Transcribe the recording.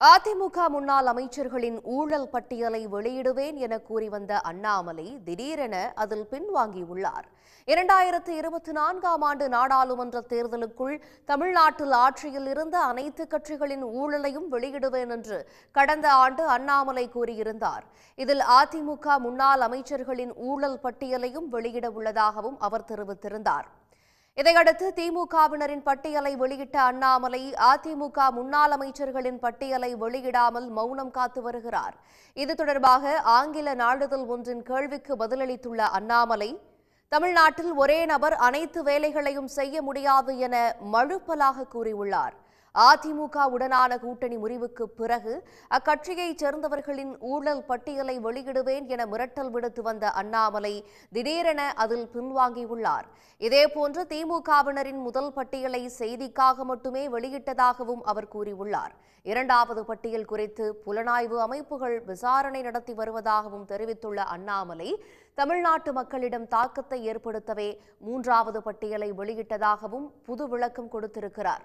அதிமுக முன்னாள் அமைச்சர்களின் ஊழல் பட்டியலை வெளியிடுவேன் என கூறி வந்த அண்ணாமலை திடீரென அதில் பின்வாங்கியுள்ளார். இரண்டாயிரத்து இருபத்தி நான்காம் ஆண்டு நாடாளுமன்ற தேர்தலுக்குள் தமிழ்நாட்டில் ஆட்சியில் இருந்த அனைத்து கட்சிகளின் ஊழலையும் வெளியிடுவேன் என்று கடந்த ஆண்டு அண்ணாமலை கூறியிருந்தார். இதில் அதிமுக முன்னாள் அமைச்சர்களின் ஊழல் பட்டியலையும் வெளியிட உள்ளதாகவும் அவர் தெரிவித்திருந்தார். இதையடுத்து திமுகவினரின் பட்டியலை வெளியிட்ட அண்ணாமலை அதிமுக முன்னாள் அமைச்சர்களின் பட்டியலை வெளியிடாமல் மௌனம் காத்து வருகிறார். இது தொடர்பாக ஆங்கில நாளிதழ் ஒன்றின் கேள்விக்கு பதிலளித்துள்ள அண்ணாமலை தமிழ்நாட்டில் ஒரே நபர் அனைத்து வேலைகளையும் செய்ய முடியாது என மழுப்பலாக கூறியுள்ளார். அதிமுக உடனான கூட்டணி முறிவுக்கு பிறகு அக்கட்சியைச் சேர்ந்தவர்களின் ஊழல் பட்டியலை வெளியிடுவேன் என மிரட்டல் விடுத்து வந்த அண்ணாமலை திடீரென அதில் பின்வாங்கியுள்ளார். இதேபோன்று திமுகவினரின் முதல் பட்டியலை செய்திக்காக மட்டுமே வெளியிட்டதாகவும் அவர் கூறியுள்ளார். இரண்டாவது பட்டியல் குறித்து புலனாய்வு அமைப்புகள் விசாரணை நடத்தி வருவதாகவும் தெரிவித்துள்ள அண்ணாமலை தமிழ்நாட்டு மக்களிடம் தாக்கத்தை ஏற்படுத்தவே மூன்றாவது பட்டியலை வெளியிட்டதாகவும் புது விளக்கம் கொடுத்திருக்கிறார்.